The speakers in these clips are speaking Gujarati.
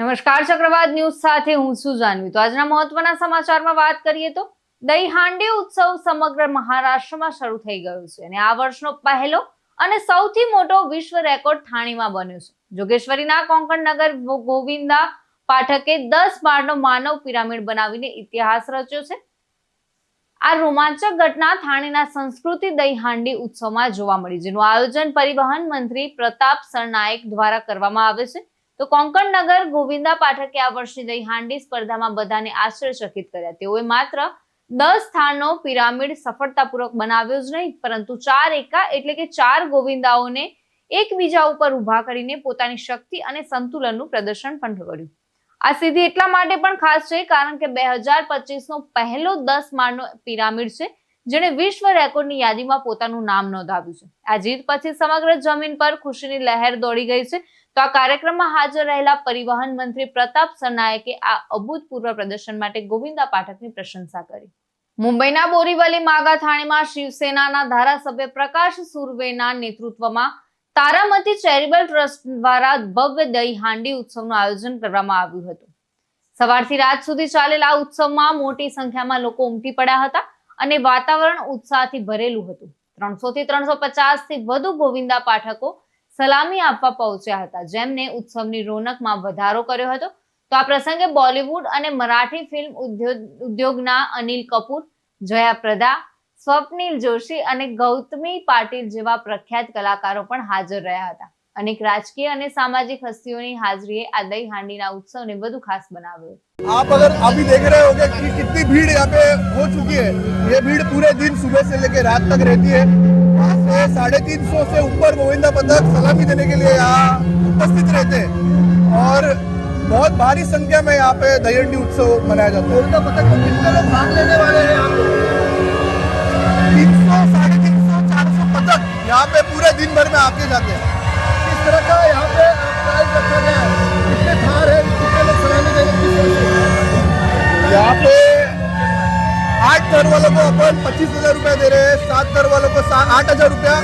નમસ્કાર, ચક્રવાત ન્યૂઝ સાથે હું છું જાનવી. તો આજના મહત્વના સમાચારમાં વાત કરીએ તો દહીં હાંડી ઉત્સવ સમગ્ર મહારાષ્ટ્રમાં શરૂ થઈ ગયો છે અને આ વર્ષનો પહેલો અને સૌથી મોટો વિશ્વ રેકોર્ડ થાણીમાં બન્યો છે. જોગેશ્વરીના કોંકણ નગર ગોવિંદા પાઠકે દસ માળનો માનવ પિરામિડ બનાવીને ઇતિહાસ રચ્યો છે. આ રોમાંચક ઘટના થાણીના સંસ્કૃતિ દહીં હાંડી ઉત્સવમાં જોવા મળી, જેનું આયોજન પરિવહન મંત્રી પ્રતાપ સરનાયક દ્વારા કરવામાં આવે છે. તો કોંકણ નગર ગોવિંદા પાઠકે આ વર્ષની દહીં હાંડી સ્પર્ધામાં બધાને આશ્ચર્યચકિત કર્યા. તેઓએ માત્ર દસ સ્થાનનો પિરામિડ સફળતાપૂર્વક બનાવ્યો જ નહીં, પરંતુ ચાર એકા એટલે કે ચાર ગોવિંદાઓને એકબીજા ઉપર ઊભા કરીને પોતાની શક્તિ અને સંતુલનનું પ્રદર્શન પણ કર્યું આ સિદ્ધિ એટલા માટે પણ ખાસ છે, કારણ કે બે હજાર પચીસનો પહેલો દસ માળનો પિરામિડ છે જેણે વિશ્વ રેકોર્ડની યાદીમાં પોતાનું નામ નોંધાવ્યું છે. આ જીત પછી સમગ્ર જમીન પર ખુશીની લહેર દોડી ગઈ છે. તો આ કાર્યક્રમમાં હાજર રહેલા પરિવહન મંત્રી પ્રતાપ સરનાયકે આ અભૂતપૂર્વ પ્રદર્શન માટે ગોવિંદા પાઠકની પ્રશંસા કરી. મુંબઈના બોરીવલી માગા થાણેમાં શિવસેનાના ધારાસભ્ય પ્રકાશ સુરવેના નેતૃત્વમાં તારામતી ચેરિટેબલ ટ્રસ્ટ દ્વારા ભવ્ય દહી હાંડી ઉત્સવનું આયોજન કરવામાં આવ્યું હતું. સવારથી રાત સુધી ચાલેલા ઉત્સવમાં મોટી સંખ્યામાં લોકો ઉમટી પડ્યા હતા. અને વાતાવરણ ઉત્સાહથી ભરેલું હતું. ત્રણસો થી ત્રણસો પચાસથી વધુ ગોવિંદા પાઠકો સલામી આપવા પહોંચ્યા હતા. જેમને ઉત્સવની રોનકમાં વધારો કર્યો હતો. તો આ પ્રસંગે બોલિવૂડ અને મરાઠી ફિલ્મ ઉદ્યોગ, ઉદ્યોગના અનિલ કપૂર, જયા પ્રદા, સ્વપ્નિલ જોશી અને ગૌતમી પાટીલ જેવા પ્રખ્યાત કલાકારો પણ હાજર રહ્યા હતા. અનેક રાજકીય અને સામાજિક હસ્તીઓની હાજરીએ આ દહીં હાંડીના ઉત્સવને વધુ ખાસ બનાવ્યો आप अगर अभी देख रहे होंगे कि कितनी भीड़ यहाँ पे हो चुकी है ये भीड़ पूरे दिन सुबह से लेकर रात तक रहती है वहाँ से साढ़े तीन सौ से ऊपर गोविंदा पथक सलामी देने के लिए यहाँ उपस्थित रहते हैं और बहुत भारी संख्या में यहाँ पे दहीहंडी उत्सव मनाया जाता है गोविंदा पथक में कितने लोग भाग लेने वाले हैं तीन सौ साढ़े तीन सौ चार सौ पथक यहाँ पे पूरे दिन भर में आके जाते हैं किस तरह का यहाँ पे प्राइस रखा गया है कितने थार है कितने लोग सलामी देंगे किस तरह से यहाँ पे आठ दर वालों को अपन पच्चीस हजार रुपया दे रहे हैं सात दर वालों को सा- आठ हजार रुपया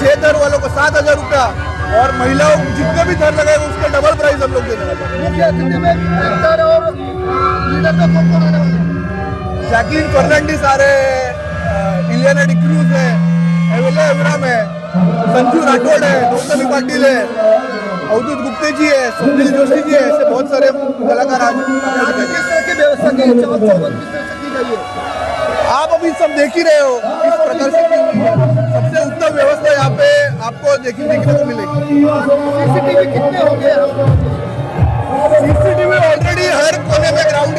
छह दर वालों को सात हजार रुपया और महिलाओं जितने भी दर लगाए उसके डबल प्राइस हम लोग देने वाले हैं। मुख्य अतिथि में एक्टर और लीडर में कौन कौन आने वाले हैं? जैकलिन फर्नांडिस आ रहे हैं इलियाना डिक्रूज है एवेला एवराम है संजू राठौड़ है गौतमी पाटिल है अवधूत गुप्ते जी है सुनील जोशी जी है ऐसे बहुत सारे कलाकार आज की व्यवस्था की है? है? आप अभी सब देख ही रहे हो किस प्रकार से है। सबसे उत्तम व्यवस्था यहाँ पे आपको देखने को मिलेगी। सीसीटीवी कितने होंगे सीसीटीवी ऑलरेडी हर कोने में ग्राउंड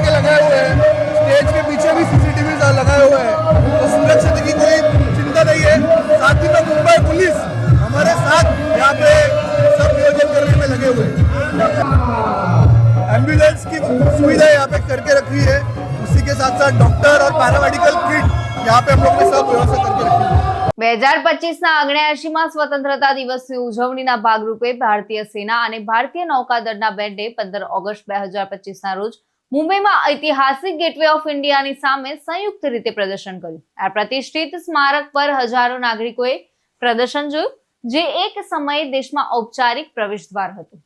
एम्बुलेंस की सुविधा यहाँ पे करके रखी है उसी के साथ साथ डॉक्टर और पैरामेडिकल किट यहाँ पे हम लोग ने सब व्यवस्था करके रखी है બે હજાર પચીસના અગ્નેયાશીમાં સ્વતંત્રતા દિવસની ઉજવણીના ભાગરૂપે ભારતીય સેના અને ભારતીય નૌકાદળના બેન્ડે પંદર ઓગસ્ટ બે હજાર પચીસના રોજ મુંબઈમાં ઐતિહાસિક ગેટવે ઓફ ઇન્ડિયાની સામે સંયુક્ત રીતે પ્રદર્શન કર્યું આ પ્રતિષ્ઠિત સ્મારક પર હજારો નાગરિકોએ પ્રદર્શન જોયું જે એક સમયે દેશમાં ઔપચારિક પ્રવેશ દ્વાર હતું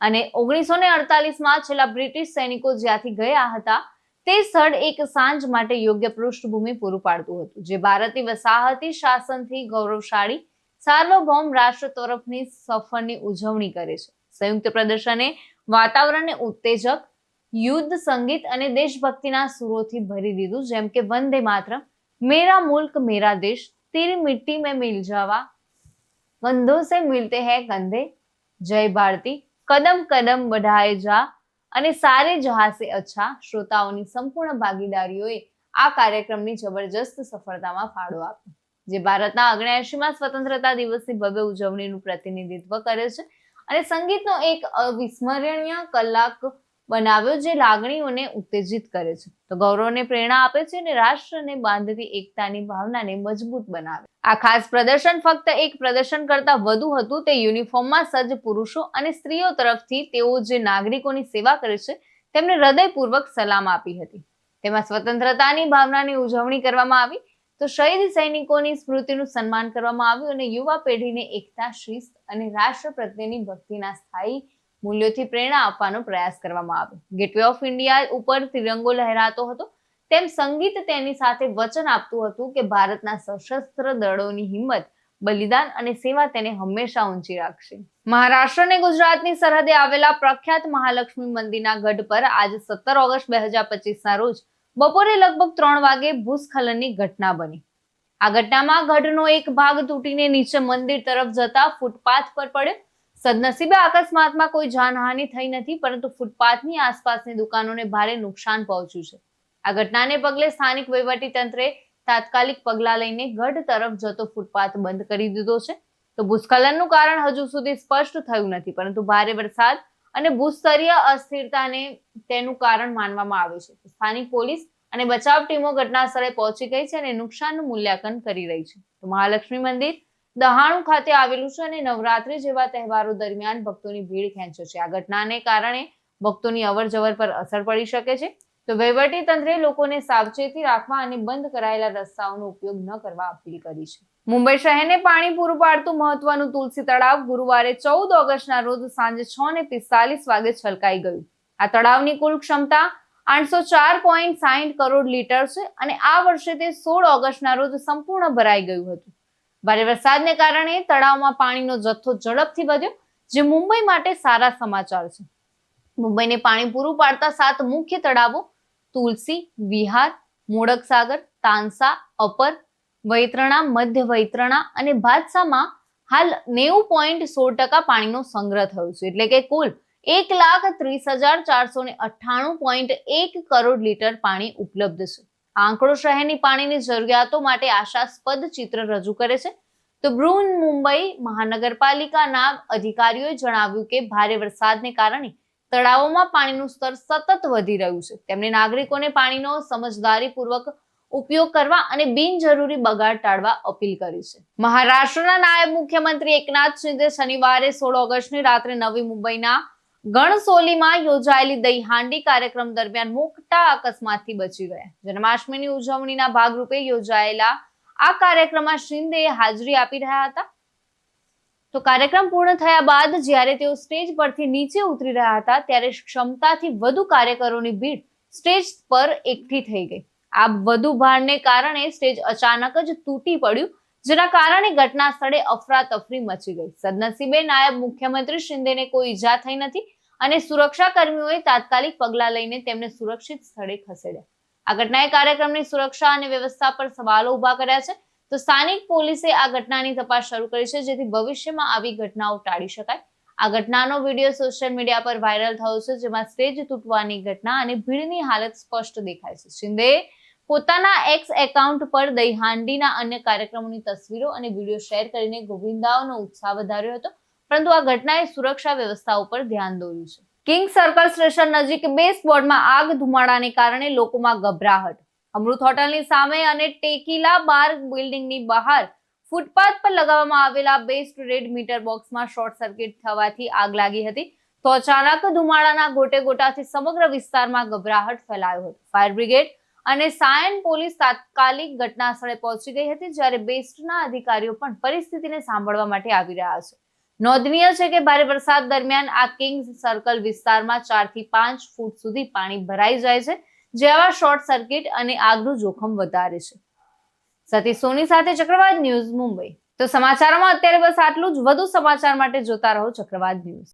અને ઓગણીસો ને અડતાલીસમાં છેલ્લા બ્રિટિશ સૈનિકો જ્યાંથી ગયા હતા, તે સ્થળ એક સાંજ માટે યોગ્ય પૃષ્ઠભૂમિ પૂરું પાડતું હતું, જે ભારતની વસાહતી શાસનથી ગૌરવશાળી સાર્વભૌમ રાષ્ટ્ર તરફની સફરની ઉજવણી કરે છે. સંયુક્ત પ્રદર્શને વાતાવરણને ઉત્તેજક, યુદ્ધ સંગીત અને દેશભક્તિના સુરોથી ભરી દીધું, જેમ કે વંદે માત્ર મેરા મુલ્ક, મેરા દેશ, તેરી મિટ્ટી મેં મિલ જાવા કંધો સે મિલતે હૈ કંધે જય ભારતી કદમ કદમ બઢાએ જા અને સારે જહાં સે અચ્છા શ્રોતાઓની સંપૂર્ણ ભાગીદારીઓએ આ કાર્યક્રમની જબરજસ્ત સફળતામાં ફાળો આપ્યો. જે ભારતના અગણ્યાએંશીમાં સ્વતંત્રતા દિવસની ભવ્ય ઉજવણીનું પ્રતિનિધિત્વ કરે છે અને સંગીતનો એક અવિસ્મરણીય કલાક બનાવ્યો જે લાગણીઓને ઉત્તેજિત કરે છે. તો ગૌરવને પ્રેરણા આપે છે અને રાષ્ટ્રને બાંધતી એકતાની ભાવનાને મજબૂત બનાવે. આ ખાસ પ્રદર્શન ફક્ત એક પ્રદર્શન કરતા વધુ હતું. તે યુનિફોર્મમાં સજ્જ પુરુષો અને સ્ત્રીઓ તરફથી તેઓ જે નાગરિકોની સેવા કરે છે, તેમને હૃદયપૂર્વક સલામ આપી હતી. તેમાં સ્વતંત્રતાની ભાવનાની ઉજવણી કરવામાં આવી. તો શહીદ સૈનિકોની સ્મૃતિનું સન્માન કરવામાં આવ્યું અને યુવા પેઢીને એકતા, શિસ્ત અને રાષ્ટ્ર પ્રત્યેની ભક્તિના સ્થાયી મૂલ્યોથી પ્રેરણા આપવાનો પ્રયાસ કરવામાં આવ્યો. ગેટવે ઓફ ઇન્ડિયા ઉપર તિરંગો લહેરાતો હતો. તેમ સંગીત તેની સાથે વચન આપતું હતું કે ભારતના સશસ્ત્ર દળોની હિંમત, બલિદાન અને સેવા તેને હંમેશા ઊંચી રાખશે. મહારાષ્ટ્ર અને ગુજરાતની સરહદે આવેલા પ્રખ્યાત મહાલક્ષ્મી મંદિરના ગઢ પર આજે સત્તર ઓગસ્ટ બે હજાર પચીસના રોજ બપોરે લગભગ ત્રણ વાગે ભૂસ્ખલનની ઘટના બની. આ ઘટનામાં ગઢનો એક ભાગ તૂટીને નીચે મંદિર તરફ જતા ફૂટપાથ પર પડ્યો. સદનસીબે અકસ્માતમાં કોઈ જાનહાનિ થઈ નથી, પરંતુ ફૂટપાથની આસપાસની દુકાનોને ભારે નુકસાન પહોંચ્યું છે. આ ઘટનાને પગલે સ્થાનિક વહીવટી તંત્રે તાત્કાલિક પગલાં લઈને ગઢ તરફ જતો ફૂટપાથ બંધ કરી દીધો છે. તો ભૂસ્ખલનનું કારણ હજુ સુધી સ્પષ્ટ થયું નથી, પરંતુ ભારે વરસાદ અને ભૂસ્તરીય અસ્થિરતાને તેનું કારણ માનવામાં આવે છે. સ્થાનિક પોલીસ અને બચાવ ટીમો ઘટના સ્થળે પહોંચી ગઈ છે અને નુકસાનનું મૂલ્યાંકન કરી રહી છે. તો મહાલક્ષ્મી મંદિર દહાણુ ખાતે આવેલું છે અને નવરાત્રી જેવા તહેવારો દરમિયાન ભક્તોની ભીડ ખેંચે છે. આ ઘટનાને કારણે ભક્તોની અવર જવર પર અસર પડી શકે છે. તો વહીવટી તંત્રે લોકોને સાવચેતી રાખવા અને બંધ કરાયેલા રસ્તાઓનો ઉપયોગ ન કરવા અપીલ કરી છે. મુંબઈ શહેરને પાણી પૂરું પાડતું મહત્વનું તુલસી તળાવ ગુરુવારે ચૌદ ઓગસ્ટના રોજ સાંજે છ ને પિસ્તાલીસ વાગે છલકાઈ ગયું. આ તળાવની કુલ ક્ષમતા આઠસો ચાર પોઈન્ટ સાહીઠ કરોડ લીટર છે અને આ વર્ષે તે સોળ ઓગસ્ટના રોજ સંપૂર્ણ ભરાઈ ગયું હતું. ભારે વરસાદને કારણે તળાવમાં પાણીનો જથ્થો ઝડપથી વધ્યો, જે મુંબઈ માટે સારા સમાચાર છે. મુંબઈને પાણી પૂરું પાડતા સાત મુખ્ય તળાવો, તુલસી, વિહાર, મોડકસાગર, તાનસા, અપર, વૈતરણા, મધ્ય વૈતરણા અને ભાતસામાં હાલ નેવું પોઈન્ટ સોળ ટકા પાણીનો સંગ્રહ થયો છે. એટલે કે કુલ એક લાખ ત્રીસ હજાર ચારસો ને અઠ્ઠાણું પોઈન્ટ એક કરોડ લીટર પાણી ઉપલબ્ધ છે. આંકડો શહેરની પાણીની જરૂરિયાતો માટે આશાસ્પદ ચિત્ર રજૂ કરે છે. તો બ્રુન મુંબઈ મહાનગરપાલિકાના અધિકારીઓએ જણાવ્યું કે ભારે વરસાદને કારણે તળાવોમાં પાણીનું સ્તર સતત વધી રહ્યું છે. તેમણે નાગરિકોને પાણીનો સમજદારીપૂર્વક ઉપયોગ કરવા અને બિનજરૂરી બગાડ ટાળવા અપીલ કરી છે. મહારાષ્ટ્રના નાયબ મુખ્યમંત્રી એકનાથ શિંદે શનિવારે સોળ ઓગસ્ટની રાત્રે નવી મુંબઈના ગણસોલીમાં યોજાયેલી દહીહાંડી કાર્યક્રમ દરમિયાન મોટા અકસ્માતથી બચી ગયા. જન્માષ્ટમીની ઉજવણીના ભાગરૂપે યોજાયેલા આ કાર્યક્રમમાં શિંદેએ હાજરી આપી રહ્યા હતા. તો કાર્યક્રમ પૂર્ણ થયા બાદ જ્યારે તેઓ સ્ટેજ પરથી નીચે ઉતરી રહ્યા હતા, ત્યારે ક્ષમતાથી વધુ કાર્યકરોની ભીડ સ્ટેજ પર એકઠી થઈ ગઈ. આ વધુ ભારને કારણે સ્ટેજ અચાનક જ તૂટી પડ્યું જેના કારણે ઘટના સ્થળે અફરાતફરી મચી ગઈ. સદનસીબે નાયબ મુખ્યમંત્રી શિંદેને કોઈ ઈજા થઈ નથી અને સુરક્ષા કર્મીઓએ તાત્કાલિક પગલાં લઈને તેમને સુરક્ષિત સ્થળે ખસેડ્યા. આ ઘટનાએ કાર્યક્રમની સુરક્ષા અને વ્યવસ્થા પર સવાલો ઊભા કર્યા છે. તો સ્થાનિક પોલીસે આ ઘટનાની તપાસ શરૂ કરી છે, જેથી ભવિષ્યમાં આવી ઘટનાઓ ટાળી શકાય. આ ઘટનાનો વીડિયો સોશિયલ મીડિયા પર વાયરલ થયો છે, જેમાં સ્ટેજ તૂટવાની ઘટના અને ભીડની હાલત સ્પષ્ટ દેખાય છે. શિંદે પોતાના એક્સ એકાઉન્ટ પર દહીહાંડીના અન્ય કાર્યક્રમોની તસવીરો અને વીડિયો શેર કરીને ગોવિંદાઓનો ઉત્સાહ વધાર્યો હતો. પરંતુ આ ઘટનાએ સુરક્ષા વ્યવસ્થા ઉપર ધ્યાન દોર્યું છે. કિંગ સર્કલ સ્ટેશન નજીક બે સ્પોટમાં આગ ધુમાડાને કારણે લોકોમાં ગભરાહટ. અમૃત હોટલની સામે અને ટેકીલા બાર બિલ્ડિંગની બહાર ફૂટપાથ પર લગાવવામાં આવેલા બેસ્ટ રેડ મીટર બોક્સમાં શોર્ટ સર્કિટ થવાથી આગ લાગી હતી. તો અચાનક ધુમાડાના ગોટે ગોટાથી સમગ્ર વિસ્તારમાં ગભરાહટ ફેલાયો હતો. ફાયર બ્રિગેડ અને સાયન પોલીસ તાત્કાલિક ઘટના સ્થળે પહોંચી ગઈ હતી, જ્યારે બેસ્ટના અધિકારીઓ પણ પરિસ્થિતિને સાંભળવા માટે આવી રહ્યા છે. નોંધનીય છે કે ભારે વરસાદ દરમિયાન આ કિંગ્સ સર્કલ વિસ્તારમાં ચારથી પાંચ ફૂટ સુધી પાણી ભરાઈ જાય છે જેવા શોર્ટ સર્કિટ અને આગનું જોખમ વધારે છે. સતી સોની સાથે ચક્રવાત ન્યૂઝ મુંબઈ. તો સમાચારોમાં અત્યારે બસ આટલું જ. વધુ સમાચાર માટે જોતા રહો ચક્રવાત ન્યૂઝ.